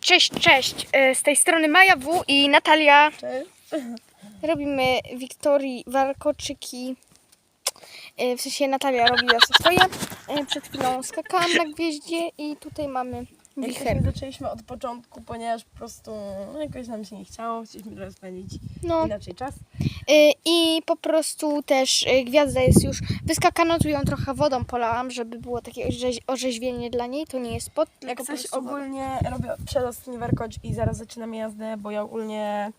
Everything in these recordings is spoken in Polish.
Cześć, cześć, cześć. E, Z tej strony Maja W i Natalia. Cześć. Robimy Wiktorii warkoczyki. E, W sensie Natalia robiła swoje. E, Przed chwilą skakałam na gwieździe i tutaj mamy wicher. Zaczęliśmy od początku, ponieważ po prostu no, jakoś nam się nie chciało, chcieliśmy trochę spędzić No inaczej czas. e, i po prostu też e, gwiazda jest już wyskakana, tu ją trochę wodą polałam, żeby było takie orzeź- orzeźwienie dla niej. To nie jest pot, tylko Jak po coś prostu woda. ogólnie robię przedostatni warkocz i zaraz zaczynam jazdę, bo ja ogólnie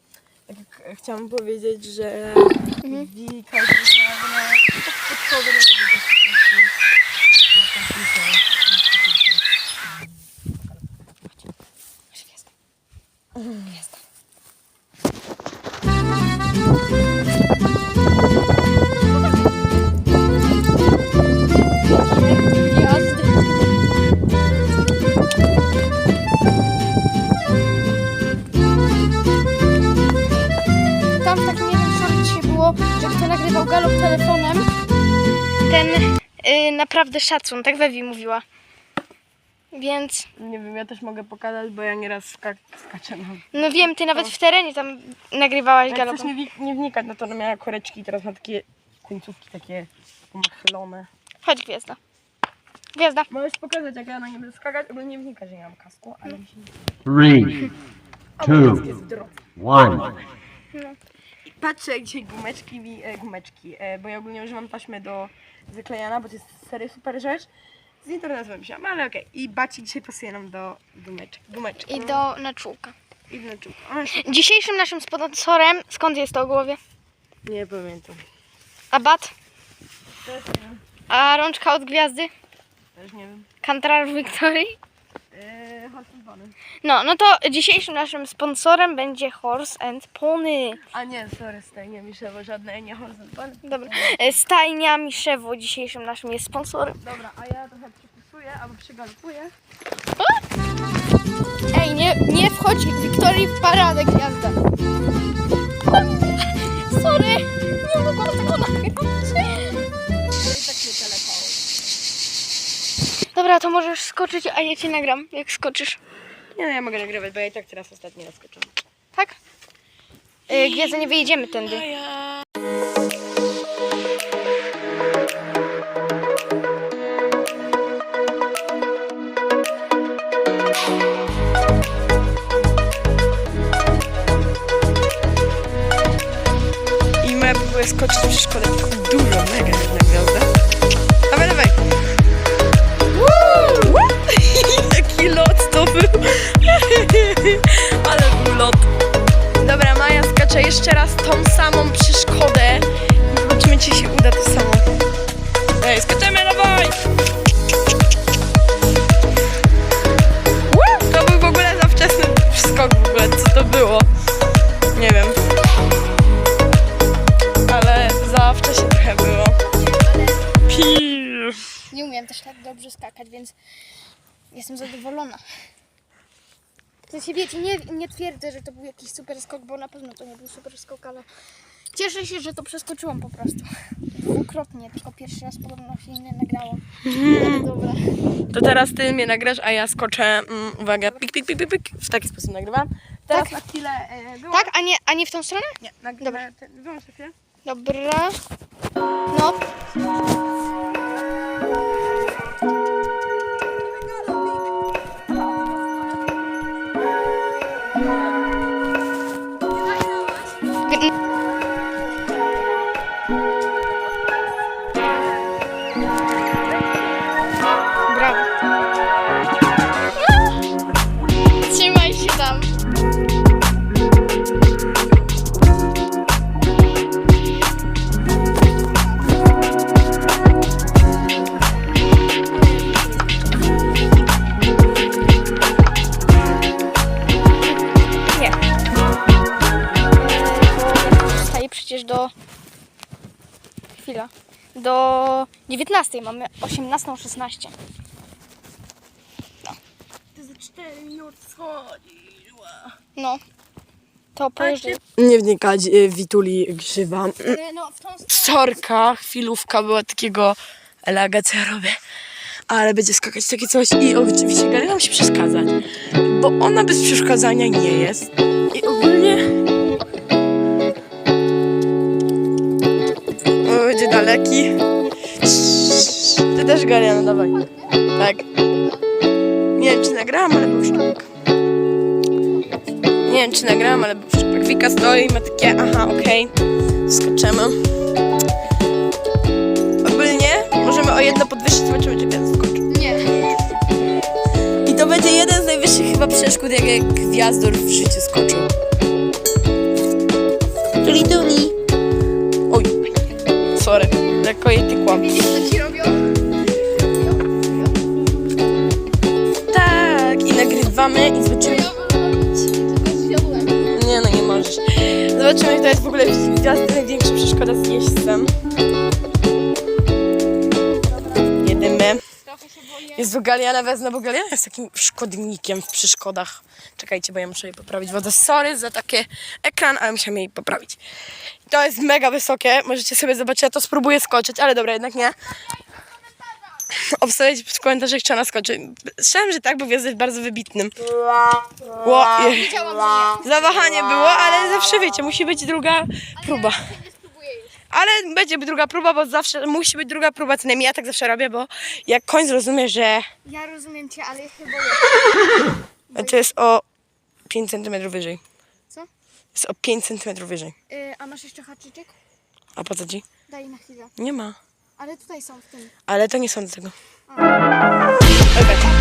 tak jak chciałam powiedzieć, że Mhm. Wika jest tego było, że kto nagrywał galop telefonem, ten y, naprawdę szacun, tak Wewi mówiła. Więc Nie wiem, ja też mogę pokazać, bo ja nieraz skak skaczę na No wiem, ty nawet w terenie tam nagrywałaś Jak galopem. nie, wi- nie wnikać, no to ona miała koreczki i teraz ma takie końcówki takie pomachlone. Chodź Gwiazda. Gwiazda. Możesz pokazać, jak ja na nie będę skakać, ogólnie nie wnika, że nie mam kasku, ale mi się... Three, Two. mój kask jest w drodze. one. Patrzę, dzisiaj gumeczki mi... E, gumeczki, e, bo ja ogólnie używam taśmy do wyklejania, bo to jest serio super rzecz. Z internetu wymyśliłam, ale okej. I bacik dzisiaj pasuje nam do gumeczek. Gumeczki. I do naczółka. I do naczółka. O, Dzisiejszym naszym sponsorem, skąd jest to o głowie? Nie pamiętam. Abat, Też nie a rączka od gwiazdy? Też nie wiem. Kantrar Wiktorii? No, no to dzisiejszym naszym sponsorem będzie Horse and Pony. A nie, sorry, staj, nie Miszewo, żadne, nie Horse Dobra. E, Stajnia Miszewo dzisiejszym naszym jest sponsorem. Dobra, a ja trochę przykusuję albo przygalopuję. Ej, nie, nie wchodź Wiktorii w paradę gwiazda. Sorry, nie mogłam tego nagrać. Dobra, to możesz skoczyć, a ja cię nagram, jak skoczysz. Nie no, ja mogę nagrywać, bo ja i tak teraz ostatnio naskoczyłam. Tak? E, Gwiazda, nie wyjedziemy tędy. I moja próbuje skoczyć przy szkole. Dużo, mega jedna gwiazda. Jeszcze raz tą samą przeszkodę. Zobaczymy, czy się uda to samo. Ej, skaczemy, dawaj! To był w ogóle za wczesny skok w ogóle. Co to było? Nie wiem. Ale za wcześnie trochę było. Piu. Nie umiem też tak dobrze skakać, więc jestem zadowolona. Sensie wiecie, nie, nie twierdzę, że to był jakiś super skok, bo na pewno to nie był super skok, ale cieszę się, że to przeskoczyłam po prostu. Dwukrotnie, tylko pierwszy raz podobno się nie nagrało. Ale dobra. To teraz ty mnie nagrasz, a ja skoczę, mm, uwaga, pik, pik, pik, pik, pik. W taki sposób nagrywam. Teraz Tak? na chwilę e, wyłącz. Tak, a nie, a nie w tą stronę? Nie, nagrywam. Ten, wyłącz na chwilę. Dobra. No. Do. Chwila. Do 19 mamy 18.16. Ty za 4 minuty schodzi. No. To pojeżdżaj. Nie wnikać, e, Wituli grzywa. No, w tą Sorka, chwilówka była takiego elaga, co ja robię. ale będzie skakać takie coś i oczywiście Galina musi przeszkadzać, bo ona bez przeszkadzania nie jest. I ogólnie... daleki. Ty też Galina, dawaj. Tak. Nie wiem, czy nagrałam, ale był szczupak. Nie wiem, czy nagrałam, ale był szczupak. Wika stoi i ma takie, aha, okej, skaczemy. Ogólnie możemy o jedno podwyższyć, zobaczymy, czy gwiazda skoczy. Nie. I to będzie jeden z najwyższych chyba przeszkód, jakie gwiazdor w życiu skoczył. Tuli tuli. Tykłam. Widzisz, co ci robią? Tak, i nagrywamy i zobaczymy. Nie, no nie możesz. Zobaczymy, kto jest w ogóle gwiazdy największa przeszkoda z jeźdźcem. Jezu, Galiana wezmę, bo Galiana jest takim szkodnikiem w przeszkodach. Czekajcie, bo ja muszę jej poprawić wodę. Sorry za taki ekran, ale musiałam jej poprawić. To jest mega wysokie, możecie sobie zobaczyć, ja to spróbuję skoczyć, ale dobra, jednak nie. Obstawiać w komentarzach, czy ona skoczy. Myślałam, że tak, bo jest bardzo wybitnym. Ło, je- Zawahanie było, ale zawsze wiecie, musi być druga próba. nie. Nie spróbuję już. Ale będzie druga próba, bo zawsze musi być druga próba, co najmniej ja tak zawsze robię, bo jak koń zrozumie, że Ja rozumiem cię, ale boję. to jest o 5 cm wyżej. Co? Jest o 5 cm wyżej. Y, a masz jeszcze haczyczyk? A po co ci? Daj na chwilę. Nie ma. Ale tutaj są w tym. Ale to nie są do tego. A.